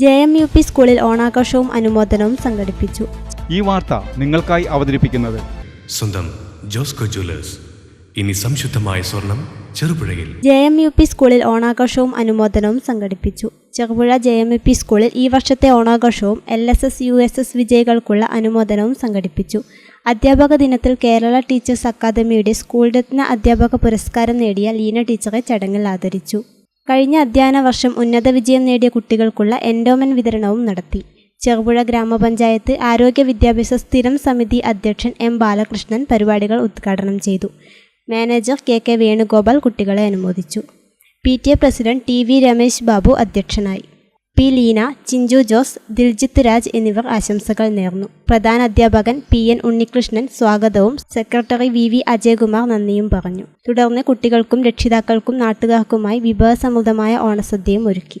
J M U P സ്കൂളിൽ ഓണാഘോഷവും അനുമോദനവും സംഘടിപ്പിച്ചു. ഈ വാർത്ത നിങ്ങൾക്കായി അവതരിപ്പിക്കുന്നത് സ്വന്തം ജോസ്കോ ജ്വല്ലേഴ്സ്. ഇനി സംശുദ്ധമായ സ്വർണം ചെറുപുഴയിൽ. ജെ എം യു പി സ്കൂളിൽ ഓണാഘോഷവും അനുമോദനവും സംഘടിപ്പിച്ചു. Cherupuzha J M U P സ്കൂളിൽ ഈ വർഷത്തെ ഓണാഘോഷവും L S S U S S വിജയികൾക്കുള്ള അനുമോദനവും സംഘടിപ്പിച്ചു. അധ്യാപക ദിനത്തിൽ കേരള ടീച്ചേഴ്സ് അക്കാദമിയുടെ സ്കൂൾ രത്ന അധ്യാപക പുരസ്കാരം നേടിയ ലീന ടീച്ചറെ ചടങ്ങിൽ ആദരിച്ചു. കഴിഞ്ഞ അധ്യയന വർഷം ഉന്നത വിജയം നേടിയ കുട്ടികൾക്കുള്ള എൻഡോമൻ വിതരണവും നടത്തി. ചെറുപുഴ ഗ്രാമപഞ്ചായത്ത് ആരോഗ്യ വിദ്യാഭ്യാസ സ്ഥിരം സമിതി അധ്യക്ഷൻ എം ബാലകൃഷ്ണൻ പരിപാടികൾ ഉദ്ഘാടനം ചെയ്തു. മാനേജർ കെ കെ വേണുഗോപാൽ കുട്ടികളെ അനുമോദിച്ചു. P T A president T V Ramesh Babu അധ്യക്ഷനായി. പി ലീന ചിഞ്ചു ജോസ് ദിൽജിത്ത് രാജ് എന്നിവർ ആശംസകൾ നേർന്നു. പ്രധാന അധ്യാപകൻ പി എൻ ഉണ്ണികൃഷ്ണൻ സ്വാഗതവും സെക്രട്ടറി വി വി അജയകുമാർ നന്ദിയും പറഞ്ഞു. തുടർന്ന് കുട്ടികൾക്കും രക്ഷിതാക്കൾക്കും നാട്ടുകാർക്കുമായി വിഭവസമൃദ്ധമായ ഓണസദ്യയും ഒരുക്കി.